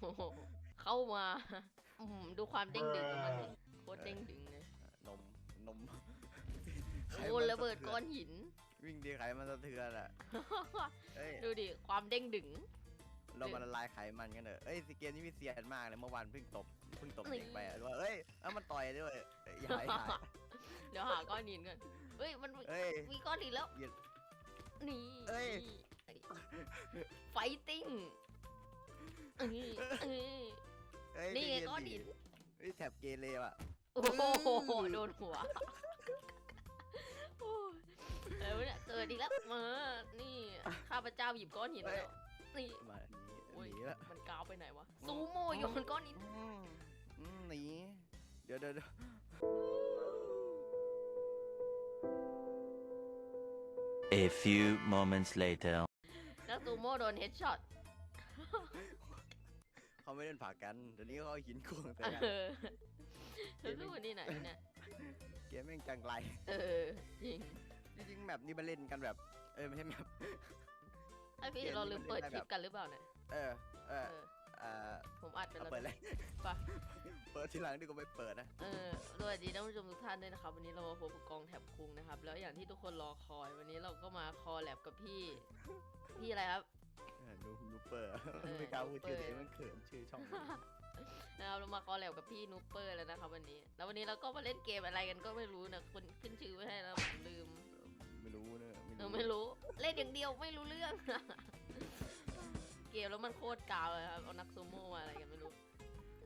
โอ้โหเข้ามาอืมดูความเด้งดึงของมันดิโคตรเด้งดึงเลยนมนมโอ้ระเบิดก้อนหินวิ่งดีไขมันสะเทือนอะเอ้ยดูดิความเด้งดึง เรามาละลายไขมันกันเถอะเอ้ยสิเกมนี้มีเซียนมากเลยเมื่อวานเพิ่งตบเพิ่งตบเด็กไปอะว่าเอ้ยแล้วมันต่อยด้วยเอ้ยอย่าให้หาย เดี๋ยวหาก้อนหินก่อนเฮ้ยมันเอ้ยมีก้อนหินแล้วเหยียดนี่เอ้ย ไฟติ้ง นี่นี่เอ้ยนี่ไงใจเย็ก้อนหินดิเฮ้ยแถบเกเรว่ะ โอ้โหโดนหัวโอ้ยเออเนี่ยเกิดอีกแล้วมานี่ข้าพเจ้าหยิบก้อนหินแล้วนี่มาอันนี้โอ้ยหนีละมันกาวไปไหนวะซูโม่โยนก้อนหินอืมอืมหนีเดี๋ยวเดี๋ยวเดี๋ยว A few moments later. แล้วซูโม่โดนเฮดช็อต เขาไม่เล่นผ่ากันเดี๋ยวนี้เขาเอาหินควงแต่เอกันอเธอสู้กันที่ไหนเนี่ย เกมแม่งจังไรเออ จริงจริงๆแมปนี้มาเล่นกันแบบ เออไม่ใช่แมปไอพี่เราลืมเปิดคลิปกันหรือเปล่าเนี่ย เออ เอเอออ เออผมอัดไปเอาแล้ว เปิดเลยไป เปิดทีหลังดีกว่าไม่เปิดนะ เออสวัสดีท่านผู้ชมทุกท่านด้วยนะครับ วันนี้เรามาพบกับกองแถบคุงนะครับ แล้วอย่างที่ทุกคนรอคอย วันนี้เราก็มาคอแลบกับพี่ พี่อะไรครับ เออดูดูเปิดเออไม่กล้าพูดชื่อนูตัวเปิดเองมันเขินชื่อช่องนะครับเรามาคอแลบกับพี่นูเปอร์แล้วนะครับวันนี้ แล้ววันนี้เราก็มาเล่นเกมอะไรกันก็ไม่รู้นะคนขึ้นชื่อไว้ให้แล้วผมลืม ไม่รู้เนอะเออไม่รู้เล่นอย่างเดียวไม่รู้เรื่อง เกมแล้วมันโคตรกาวเลยครับเอานักซูโม่มาอะไรกันไม่รู้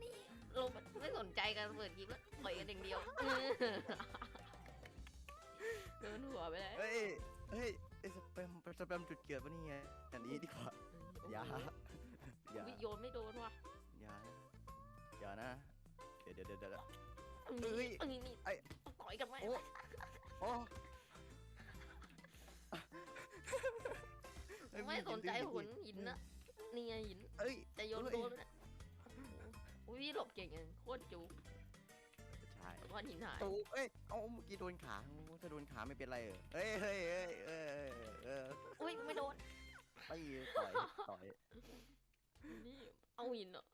นี่เราไม่สนใจกันเปิดคลิปแล้วปล่อยกันอย่างเดียวโดนหัวไปแล้วเฮ้ยเฮ้ยไอ้สแปมสแปมจุดเกิดปะนี่ไงอันนี้ดีกว่า อย่าอย่าวิโยนไม่โดนว่ะอย่านะอย่านะ เดี๋ยวเดี๋ยวเดี๋ยวเดี๋ยวนี่เอ้ยนี่นี่ไอ้ ต่อยกันไหมโอ้โอ้เฮ้ยไม่สนใจดึงหุนหินนะนี่ไงหินเอ้ยจะโยนเอ้ยโดนแล้วเนี่ยโอ้โหอุ้ยพี่หลบเก่งจังโคตรจูใช่ก้อนหินหายตูเอ้ยเอาเมื่อกี้โดนขาถ้าโดนขาไม่เป็นไรเออเฮ้ยเฮ้ยเฮ้ยเออเออเอออุ้ยไม่โดน ไปต่อยต่อยนี่เอาหินเหรอ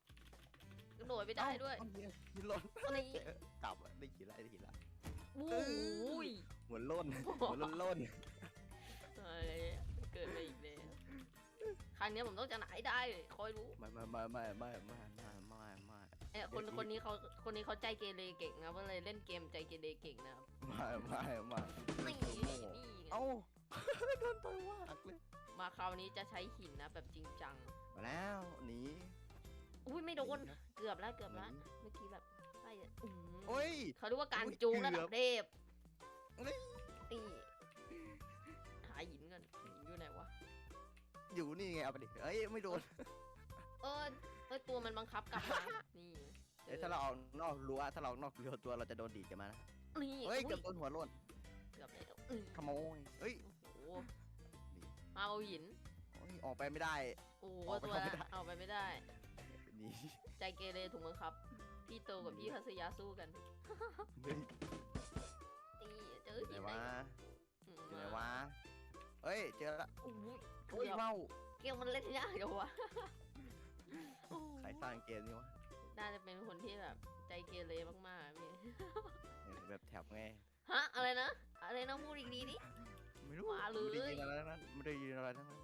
กระโดดไม่ได้ด้วยเอ้าเอาหินหล่นนี่เออกลับอะได้หินละได้หินละวู้ยหัวล่นหัวล่นล่นอะไรเกิดมาอีกแล้วครั้งนี้ผมต้องจะไหนได้เลยคอยรู้ไม่ไม่ไม่ไม่ไม่ไม่ไม่ไม่ไม่เอ้ยคนคนนี้เขาคนนี้เขาใจเกเรเก่งนะก็เลยเล่นเกมใจเกเรเก่งนะครับไม่ไม่ไม่นี่นี่ไงเอ้าโดนต่อยว่ากเลย มาคราวนี้จะใช้หินนะแบบจริงจังมาแล้วหนี อุ้ยไม่โดนเกือบแล้วเกือบแล้วเมื่อกี้แบบใช่อะอื้อหือโอ้ย เขาเรียกว่าการอุ๊ยจูงระเกืดัอบบเทพเฮ้ยนี่หาหินกันหินอยู่ไหนวะอยู่นี่ไงเอาไปดิเอ้ยไม่โดนเออเออตัวมันบังคับกลับมานี่เอ้ยถ้าเราเอานอกรั้วถ้าเรานอกรั้วตัวเราจะโดนดีดกันมานะนี่เฮ้ยอุ๊เกือบโดนหัวล่นเกือบเลยอืมขโมยเฮ้ยโอ้โหนี่ มาเอาหิน โอ้ยออกไปไม่ได้ โอ้โหออกไปตัวไม่ละได้เอาไปไม่ได้ หนี่ใจเกเรถูกบังคับ พี่โตกับพี่พัสยาสู้กันเฮ้ยนี่เจออยู่ไหนหินวะอืมอยู่ไหนวะเฮ้ย เจอละโอ้โหโอ้ยเกือบเมาเกมมันเล่นยากจังวะโอ้โหใครสร้างเกมนี้วะน่าจะเป็นคนที่แบบใจเกเรมากๆพี่ เออแบบแถบไงฮะอะไรนะ อะไรนะพูดอีกทีดิ ไม่รู้มาเลย ไม่ได้ยินอะไรทั้งนั้นไม่ได้ยินอะไรทั้งนั้น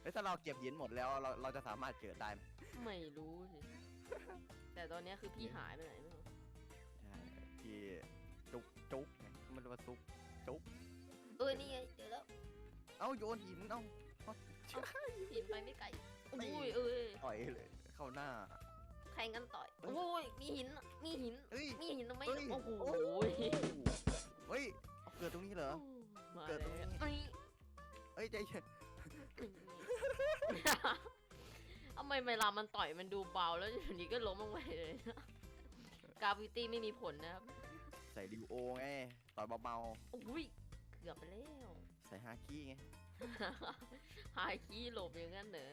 เฮ้ยถ้าเราเก็บหินหมดแล้วเราเราจะสามารถเกิดได้ไหมไม่รู้สิ แต่ตอนเนี้ยคือพี่หายไปไหนไม่รู้ใช่ที่จุกจุกไงมันเรียกว่าซุกเออนี่ไงเจอแล้วเอ้าโยนหินเอ้าหินไปไม่ไกลตีอุ้ยเอ้ยต่อยเลยเข้าหน้าแข่งกันต่อยเอ้ยโอ้ยมีหินมีหินเฮ้ยมีหินทำไมเฮ้ย โอ้โหเฮ้ยเอาเกิดตรงนี้เหรอมาเกิดตรงนี้เลยนี่เฮ้ยใจเย็นทำไมเวลามันต่อยมันดูเบาแล้วอยู่ดีก็ล้มลงไปเลยกาวิตี้ไม่มีผลนะครับ ใส่ริวโอไงต่อยเบาอุ้ยเกือบไปแล้วๆใส่ฮาคิไงหายขี้หลบอย่างนั้นเหรอ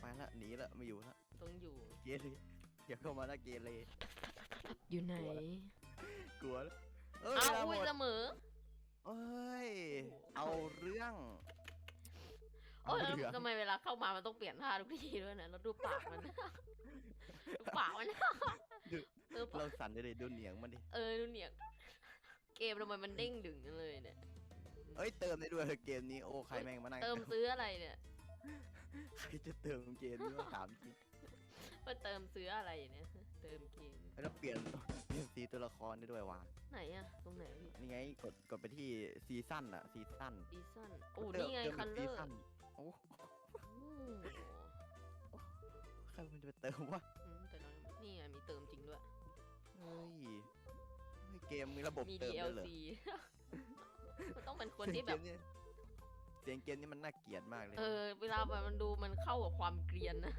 ไปละหนีละไม่อยู่ละต้องอยู่ เกเรอย่าเข้ามานะเกเรอยู่ไหนกลัวแล้วเอ้ยเอาเวลาหมอุ้ยดเสมอ เอ้ยโอ้โหเอาเรื่องโอ้ยแล้วเหลืองทำไมเวลาเข้ามามันต้องเปลี่ยนท่าทุกทีด้วยนะแล้วดูปากมัน ดูปากมันเออเราสั่นเลยดูเหนียงมันดิ เออดูเนี่ยเกมทำไมมันเด้งดึงจังเลยเนี่ย เอ้ยเติมได้ด้วยเกมนี้โอ้ใครแม่งมานั่งเติมซื้ออะไรเนี่ย ใครจะเติมเกมนี้มาถามจริง มาเติมซื้ออะไรเนี่ย เติมเกมแล้วเปลี่ยนเปลี่ยนสีตัวละครได้ด้วยว่ะไหนอะตรงไหนพี่นี่ไงกดกดไปที่ซีซั่นอะซีซั่นซีซั่นโอ้นี่ไงคัลเลอร์โอ้ใครมันจะไปเติมวะแต่เรานี่ไงมีเติมจริงด้วยเฮ้ยเฮ้ยเกมมีระบบมีเติมด้วยเหรอ DLC มันต้องเป็นคนที่แบบเสียงเกมนี่เสียงเกมนี่มันน่าเกลียดมากเลย เออ เวลามันดูมันเข้ากับความเกรียนนะ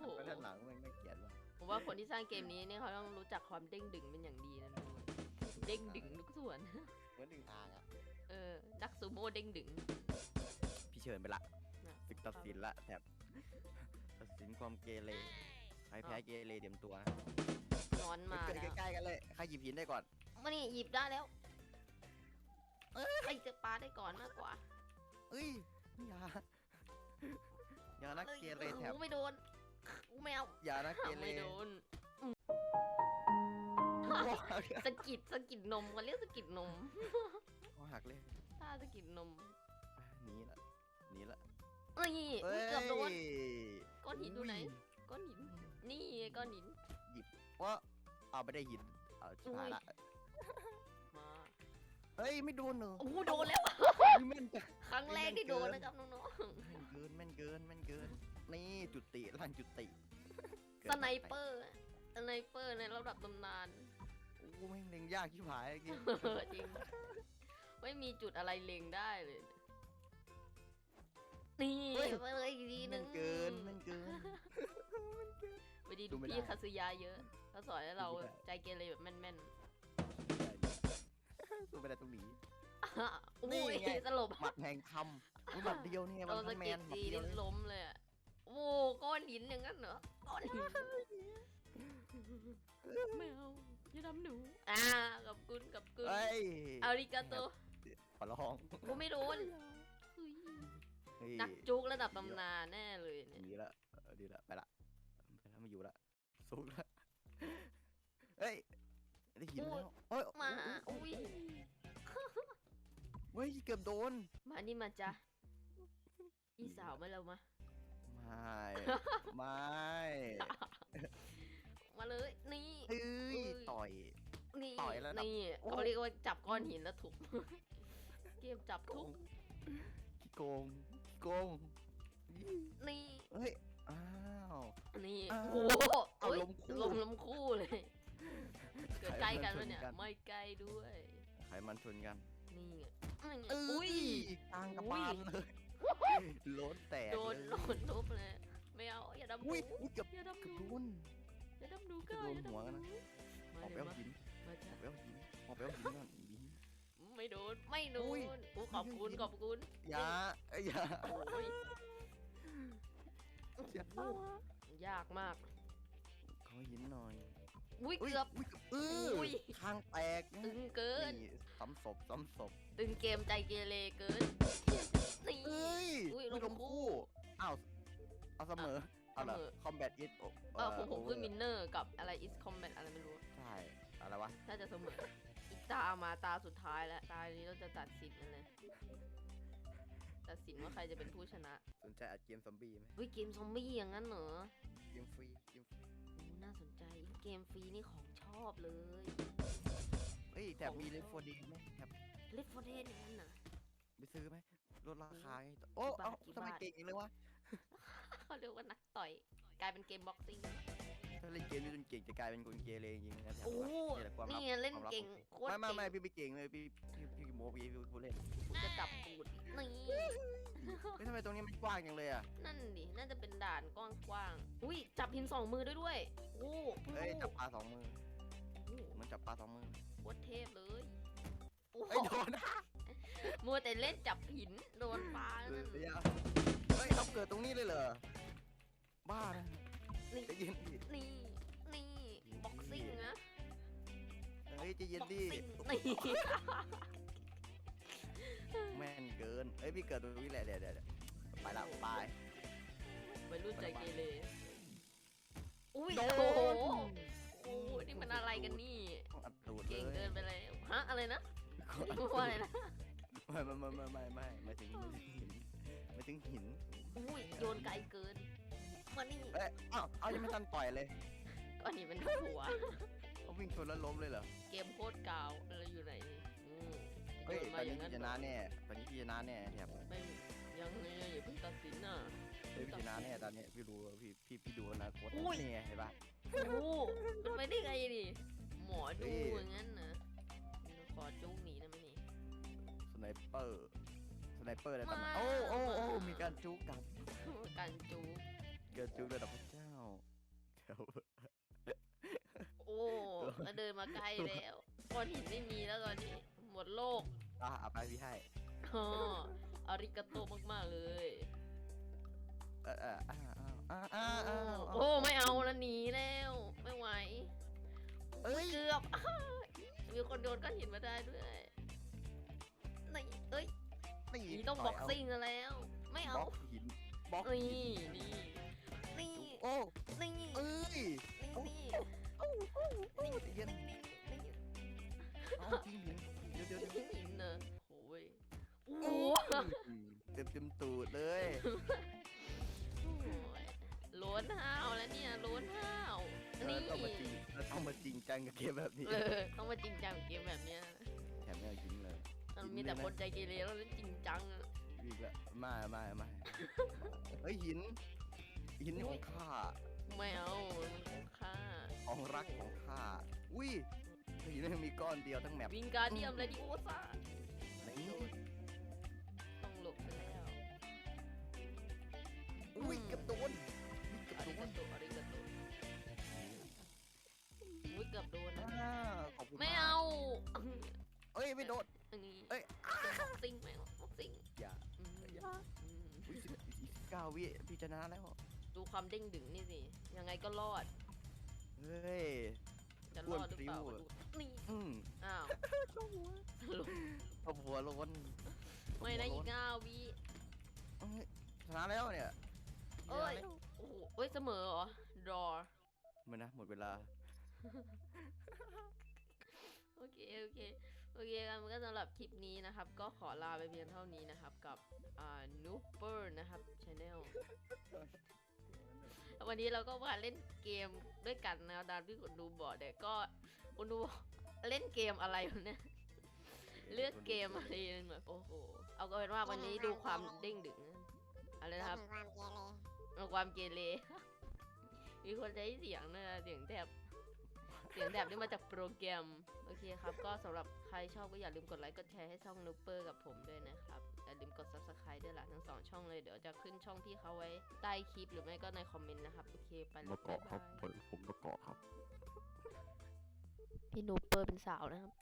โอ้โหแล้วด้านหลังมันน่าเกลียดมากผมว่าคนที่สร้างเกมนี้เนี่ยเขาต้องรู้จักความเด้งดึงเป็นอย่างดีนะดูเด้งดึงทุกส่วน เหมือนดึงอ่างอะเออนักซูโม่เด้งดึง พี่เชิญไปละนะศึกตัดสินละแถบตัดสินความเกเรใครแพ้เกเรเดียมตัวนะนอนมาเกิดแล้วใกล้ๆกันเลยใครหยิบหินได้ก่อนมานี่หยิบได้แล้วเออใครจะปาได้ก่อนมากกว่าเอ้ยอย่าอย่านักเกเรแถบกูไม่โดน กูไม่เอาอย่านักเกเรไม่โดนคอหักสะกิดสะกิดนมกันเรียกสะกิดนมคอหักเลยถ้าสะกิดนมหนีละหนีละนี่อุ๊ยเกือบโดนยก้อนหินอยู่ไหนก้อนหิน นี่ไงก้อนหินว่าเอาไปได้หินเอาชิบหายละมาเฮ้ยไม่โดนเหรอโอ้โหโดนแล้วอะแม่นจังครั้งแรกที่โดนเกินนะครับน้องแม่นเกินแม่นเกินแม่นเกินนี่จุติล่างจุติๆ สไนเปอร์สไนเปอร์ในระดับตำนานโอ้แม่งเล็งยากชิบหายเมื่อกี้เออจริง ไม่มีจุดอะไรเล็งได้เลย นี่เฮ้ยไปเลยอีกทีหนึแม่งนเกินแม่นเกินไปดีดูดูไม่พี่ได้คาสุยาเยอะเขาสอนให้เราดูไม่ได้ใจเกเรแบบแม่นสู้ไม่ได้ต้องหนีๆนี่อุ้ยไงสลบหมัดแห่งธรรมอุ๊ยหมัดเดียวเนี่ยมัเรานสะแมกิดนหมัดทีเดียวนี่เลยล้มเลยอะ โอ้ก้อนหินอย่างนั้นเหรอก้อนหินไม่เอาอย่าทำหนู อ่ากับกุนกับกุนเฮ้ยอาริกาโตขอร้องกูไม่โดนเฮ้ยเฮ้ยนักจุกระดับตำนานแน่เลยเนี่ยดีละเออดีละไปละไปละไม่อยู่ละสู้ละเฮ้ยได้หินแล้วเฮ้ยมาโอ้โหอุ้ยเฮ้ยเกือบโดน มานี่มาจ้ะอีสาวมาแล้วมา ไม่ไม่ มาเลยนี่เฮ้ยเอ้ยต่อย นี่ต่อยแล้วนะนี่โอ้เขาเรียกว่าจับก้อนหินแล้วทุบเกมจับโกทุบงขี้โกงขี้โกงนี่เฮ้ยอ้าวนี่อ้าวโอ้โหเอาเอ้ยลมคู่ลมลมคู่เลยเกิดใกล้กันไขวะมัเนี่ยชกันไม่ใกล้ด้วยไขมันชนกัน นี่ไงนี่ไงเอ้อุ้ยกลางกระอุ้ยบาลเลยโล้นแตกโดนเลยโดนทุบเลยไม่เอาอย่าดำหนูอุ้ยอุ้ยเกือบอย่าดำหเกือบนูโดนอย่าดำหนูจะก็โดนอย่าหัวดำกันหนะนูมาออกเดี๋ไปยวเอามาหินมาอจ้ะอกไปเอาหินออกไปเอาหินก่อนหิน ไม่โดนไม่โดอุ้ยนโอ้ขอบคุณขอบคุณอย่าเอ้ยอย่าโอ้ยอย่ายากมากขอหินหน่อยอุ้ยอุ้ยเกือบ อุ้ยเอออุ้ยคางแตกนะตึงเกิน นี่ซ้ำศพซ้ำศพตึงเกมใจเกเรเกินนี่ เอ้ยอุ้ยอุ้ยลลงงคู่คู่อ้าวเอาเสมอเอาเหรอเสมอ combat it โอเออผมผมคือมินเนอร์กับอะไร is combat อะไรไม่รู้ ใช่อะไรวะน่าจะเสมออีกตามาตาสุดท้ายแล้ว ตานี้เราจะตัดสินกันเลย ตัดสินว่าใครจะเป็นผู้ชนะ สนใจอัดเกมซอมบี้ไหมวิเกมซอมบี้อย่างนั้นเหรอ เกมฟรีเกมฟรีโอ้น่าสนใจเกมฟรีนี่ของชอบเลยเฮ้ยแถบมีเลฟโฟดีไหมแถบเลฟโฟเดนอย่างนั้นน่ะไปซื้อไหม ลดราคาไงโอ้กี่บาทเอ้ากี่ทำไมบาทเก่งอย่างเลยวะเขาเรียกว่านักต่อย กลายเป็นเกมบ็อกซิ่ง ถ้าเล่นเกมนี้จนเก่งจะกลายเป็นคนเกเรจริงๆนะแถบโอ้ว่านี่แหละความลับนี่ไงเล่นความลับเก่งของโคตรไม่ไม่เก่งไม่พี่ไม่เก่งเลยพี่พี่พี่โมพี่พี่ผู้เล่นกูจะจับปูดอีกนี่เฮ้ยทำไมตรงนี้มันกว้างจังเลยอะ นั่นดิ น่าจะเป็นด่านกว้างๆ อุ้ยจับพินสองมือด้วยด้วยโอ้เพิ่งเอ้ยรู้จับปลาสองมือโอ้เหมือนจับปลาสองมือโคตรเทพเลยโอ้โหเอ้ยโดนมัวแต่เล่นจับหิน เย็นดีแม่นเกินเอ้ยพี่เกิดตรงนี้แหละเดี๋ยวดี๋ไปละไปไปรุ่นใจเกเรอุ้ยโอ้โหนี่มันอะไรกันนี่เก่งเกินไปเลยฮะอะไรนะพูดว่อะไรนะไม่ไม่ไม่ไม่ไม่ไม่ถึงไม่ถึงหินไม่ถึงหินอุ้ยโยนไกลเกินมานี่เอ้าเอายังไม่ทันต่อยเลย ก็อันนี้มันหัว เขาวิ่งชนแล้วล้มเลยเหรอเกมโคตรกาวอะไรอยู่ไหนนี่อืมเฮ้ยโยนตมาอนอนี้ย่างนั้พี่นชนะแน่ตอนนี้พี่ชนะแน่แถบไม่ยังไงอย่าเพิ่งตัดสินน่ะเฮ้ยพี่ชนะแน่ตอนนี้พี่รู้ว่าพี่พี่พี่ดูอนาคตอุ้ยนี่ไงเห็นปะ โอ้โหมันไปได้ไงดิหมอดูเฮ้ย อย่างนั้นนะขอจุกหนีได้ไหมนี่ สไนเปอร์สไนเปอร์ในตำนานมา โอ้โอ้โอ้มีการจุกกันการจุกการจุกระดับพระเจ้าแถวโอ้ แล้วเดินมาใกล้แล้วก้อนหินไม่มีแล้วตอนนี้ หมดโลกอะเอาไปพี่ให้อ๋ออาริกาโตมากๆเลยเออเอออ้าวอ้าวอ้าวอ้าวอ้าวโอ้ไม่เอาแล้วหนีแล้วไม่ไหวเอ้ยเกือบมีคนโดนก้อนหินมาได้ด้วยนี่เอ้ยนี่นี่ต้องบ็อกซิ่งกันแล้ว ไม่บเอาล็อกหินบล็อกนี่หินนี่นี่ เต็มเต็มตูดเลยโล้นห้าวแล้วเนี่ยโล้นห้าวเรานี่ต้องมาจริงเราต้องมาจริงจังกับเกมแบบนี้เออต้องมาจริงจังกับเกมแบบเนี้ยแถมไม่เอายิงเลยมันมีแต่คนใจเกเรแล้วเล่นจริงจังอะอีกแล้วไม่ไม่ไม่เฮ้ยหิน หินของข้าไม่เอามันคุ้มค่าของรักของข้าอุ้ยหินมันมีก้อนเดียวทั้งแมปวิงการเดียมเลยดิโอซ่า วิพี่ชนะแล้ว ดูความเด้งดึงนี่สิ ยังไงก็รอด เฮ้ย จะรอดหรือเปล่าอ้วนพริ้วอะดูนี่อืมอ้าวสรุปเอาหัวโล้นไม่นะอีกห้าวิเอ้ยชนะแล้วเนี่ยเอ้ยโอ้โหเอ้ยเสมอเหรอ รอมันนะหมดเวลา โอเค โอเค โอเคครับมันก็สำหรับคลิปนี้นะครับ ก็ขอลาไปเพียงเท่านี้นะครับ กับอ่า Nooper นะครับ Channel วันนี้เราก็มาเล่นเกมด้วยกันนะดานพี่คุณดูบอกเด็กก็คุณดูบอกเล่นเกมอะไรวะเนี่ยเลือกเกมอะไรเนี่ยแบบโอ้โหเอาก็เป็นว่าวันนี้ดูความเด้งดึงอะไรนะครับความเกเรเอาความเกเรมีคนใช้เสียงนะเสียงแถบเสียงแถบนี่มาจากโปรแกรม โอเคครับ ก็สำหรับใครชอบก็อย่าลืมกดไลค์กดแชร์ให้ช่องนูเปอร์กับผมด้วยนะครับ อย่าลืมกด subscribe ด้วยล่ะทั้งสองช่องเลย เดี๋ยวจะขึ้นช่องพี่เขาไว้ใต้คลิปหรือไม่ก็ในคอมเมนต์นะครับ โอเค ไปแล้วมาเกาะครับบ๊ายผมผมมาเกาะครับบายพี่นูเปอร์เป็นสาวนะครับ